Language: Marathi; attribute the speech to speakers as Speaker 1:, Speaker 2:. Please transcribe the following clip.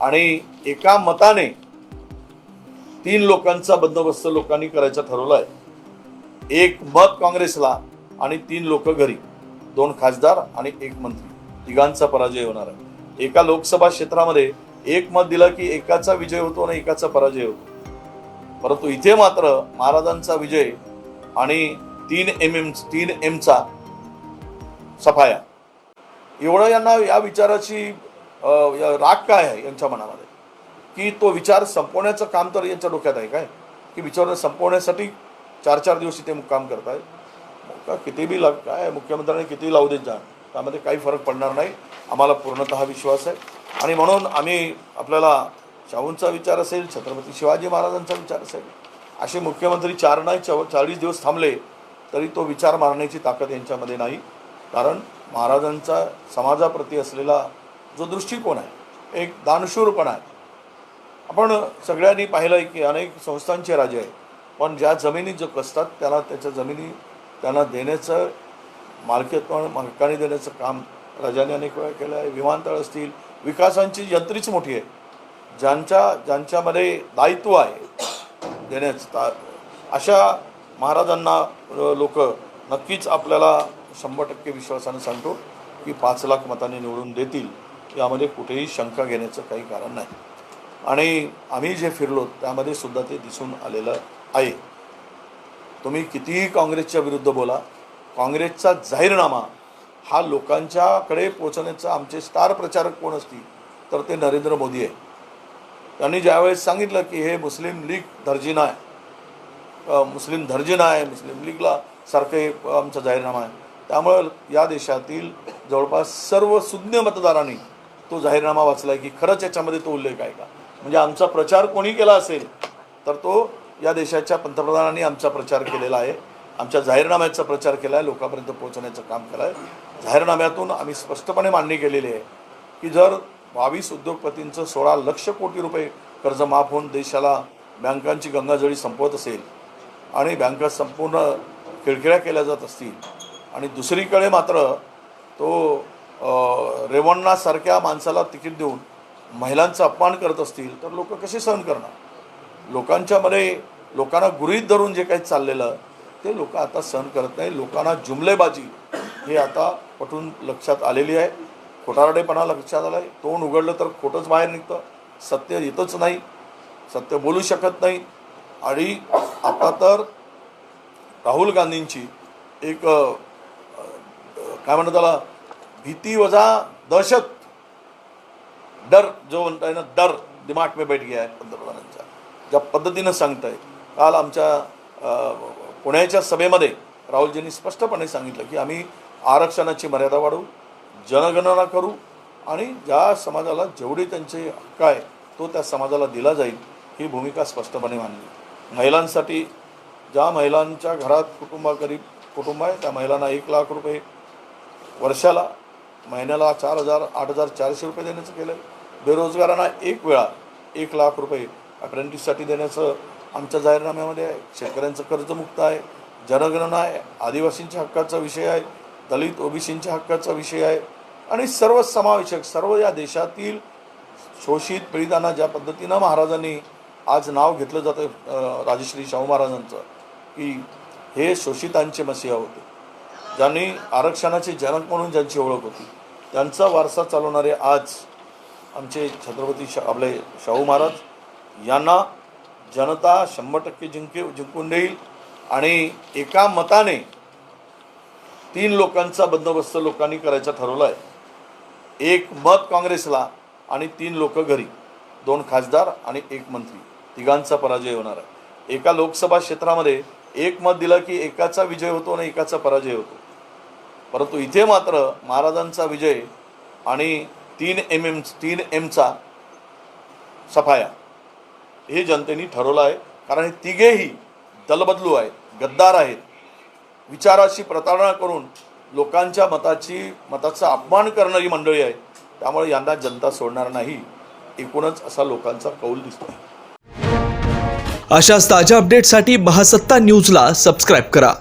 Speaker 1: आणि एका मताने तीन लोकांचा बंदोबस्त लोकांनी करायचा ठरवला आहे एक मत काँग्रेसला आणि तीन लोक घरी. दोन खासदार आणि एक मंत्री. तिघांचा पराजय होणार आहे. एका लोकसभा क्षेत्रामध्ये एक मत दिलं की एकाचा विजय होतो आणि एकाचा पराजय होतो. परंतु इथे मात्र महाराजांचा विजय आणि तीन एम एम तीन एमचा सफाया. एवढं यांना या विचाराची राग काय आहे यांच्या मनामध्ये? की तो विचार संपवण्याचं काम तर यांच्या डोक्यात आहे काय? की विचार संपवण्यासाठी चार चार दिवस इथे मुक्काम करत आहेत का किती बी लाग काय मुख्यमंत्र्यांनी किती लावू देत जा. त्यामध्ये काही फरक पडणार नाही. आम्हाला पूर्णतः विश्वास आहे. आणि म्हणून आम्ही आपल्याला शाहूंचा विचार असेल छत्रपती शिवाजी महाराजांचा विचार असेल असे मुख्यमंत्री चार नाही चव चाळीस दिवस थांबले तरी तो विचार मारण्याची ताकद यांच्यामध्ये नाही. कारण महाराजांचा समाजाप्रती असलेला जो दृष्टिकोन आहे एक दानशूरपणा आहे. आपण सगळ्यांनी पाहिलं आहे की अनेक संस्थांचे राजे आहे पण ज्या जमिनी जो कसतात त्याला त्याच्या जमिनी त्यांना देण्याचं मालकीत्व मालकाने देण्याचं काम राजाने अनेक वेळा केलं आहे. विमानतळ असतील विकासांची यंत्रीच मोठी आहे. ज्यांच्या ज्यांच्यामध्ये दायित्व आहे देण्याचं ता- अशा महाराजांना लोक नक्कीच आपल्याला शंभर टक्के विश्वासाने सांगतो की पाच लाख मताने निवडून देतील. यामध्ये कुठेही शंका घेण्याचं काही कारण नाही. आणि आम्ही जे फिरलो त्यामध्ये सुद्धा ते दिसून आलेलं आहे. तुम्ही कितीही काँग्रेसच्या विरुद्ध बोला काँग्रेसचा जाहीरनामा हा लोकांच्याकडे पोचण्याचा आमचे स्टार प्रचारक कोण असतील तर ते नरेंद्र मोदी आहे. त्यांनी ज्यावेळेस सांगितलं की हे मुस्लिम लीग दर्जिना आहे मुस्लिम दर्जिना आहे मुस्लिम लीगला सारखं हे आमचा जाहीरनामा आहे. त्यामुळं या देशातील जवळपास सर्व सुज्ञ मतदारांनी तो जाहीरनामा वाचला आहे की खरंच याच्यामध्ये तो उल्लेख आहे का? म्हणजे आमचा प्रचार कोणी केला असेल तर तो या देशाच्या पंतप्रधानांनी आमचा प्रचार केलेला आहे. आमच्या जाहीरनाम्याचा प्रचार केला आहे लोकांपर्यंत पोहोचण्याचं काम केलं आहे जाहीरनाम्यातून आम्ही स्पष्टपणे मांडणी केलेली आहे की जर बावीस उद्योगपतींचं सोळा लक्ष कोटी रुपये कर्ज माफ होऊन देशाला बँकांची गंगाजळी संपवत असेल आणि बँका संपूर्ण खिळखिळ्या केल्या जात असतील आणि दुसरीकडे मात्र तो रेवण्णासारख्या माणसाला तिकीट देऊन महिलांचा अपमान करत असतील तर लोक कसे सहन करणार? लोकांच्यामध्ये लोकांना गृहीत धरून जे काही चाललेलं ते लोक आता सहन करत नाही. लोकांना जुमलेबाजी हे आता पटून लक्षात आलेली आहे. खोटारडेपणा लक्षात आला आहे तोंड उघडलं तर खोटंच बाहेर निघतं. सत्य येतच नाही. सत्य बोलू शकत नाही. आणि आता तर राहुल गांधींची एक काय म्हणतात त्याला? भीती वजा दहशत. डर जो म्हणताय ना डर दिमाग में बैठ गया आहे पंतप्रधानांच्या. ज्या पद्धतीनं सांगताय. काल आमच्या पुण्याच्या सभेमध्ये राहुलजींनी स्पष्टपणे सांगितलं की आम्ही आरक्षणाची मर्यादा वाढवू जनगणना करू आणि ज्या समाजाला जेवढे त्यांचे हक्क आहे तो त्या समाजाला दिला जाईल ही भूमिका स्पष्टपणे मांडली. महिलांसाठी ज्या महिलांच्या घरात कुटुंबा गरीब कुटुंब आहे त्या महिलांना एक लाख रुपये वर्षाला महिन्याला चार हजार आठ हजार चारशे रुपये देण्याचं केलं. बेरोजगारांना एक वेळा एक लाख रुपये अप्रेंटिससाठी देण्याचं आमच्या जाहीरनाम्यामध्ये आहे. शेतकऱ्यांचं कर्जमुक्त आहे. जनगणना आहे. आदिवासींच्या हक्काचा विषय आहे. दलित ओबीसींच्या हक्काचा विषय आहे. आणि सर्व समावेशक सर्व या देशातील शोषित पीडितांना ज्या पद्धतीनं महाराजांनी आज नाव घेतलं जातं राजश्री शाहू महाराजांचं की हे शोषितांचे मसीहा होते. ज्यांनी आरक्षणाचे जनक म्हणून ज्यांची ओळख होती त्यांचा वारसा चालवणारे आज आमचे छत्रपती शा आपले शाहू महाराज यांना जनता शंभर टक्के जिंके जिंकून देईल आणि एका मताने तीन लोकांचा बंदोबस्त लोकांनी करायचा ठरवला आहे एक मत काँग्रेसला आणि तीन लोक घरी दोन खासदार आणि एक मंत्री. तिघांचा पराजय होणार आहे. एका लोकसभा क्षेत्रामध्ये एक मत दिलं की एकाचा विजय होतो आणि एकाचा पराजय होतो. परंतु इथे मात्र महाराजांचा विजय आणि तीन एम एम तीन एमचा सफाया हे जनतेने ठरवलं आहे. कारण हे तिघेही दलबदलू आहेत गद्दार आहेत. विचाराशी प्रतारणा करून लोकांच्या मताची मताचा अपमान करणारी मंडळी आहे त्यामुळे यांना जनता सोडणार नाही. एकूणच असा लोकांचा कौल दिसतोय.
Speaker 2: अशाच ताज्या अपडेटसाठी महासत्ता न्यूजला सबस्क्राईब करा.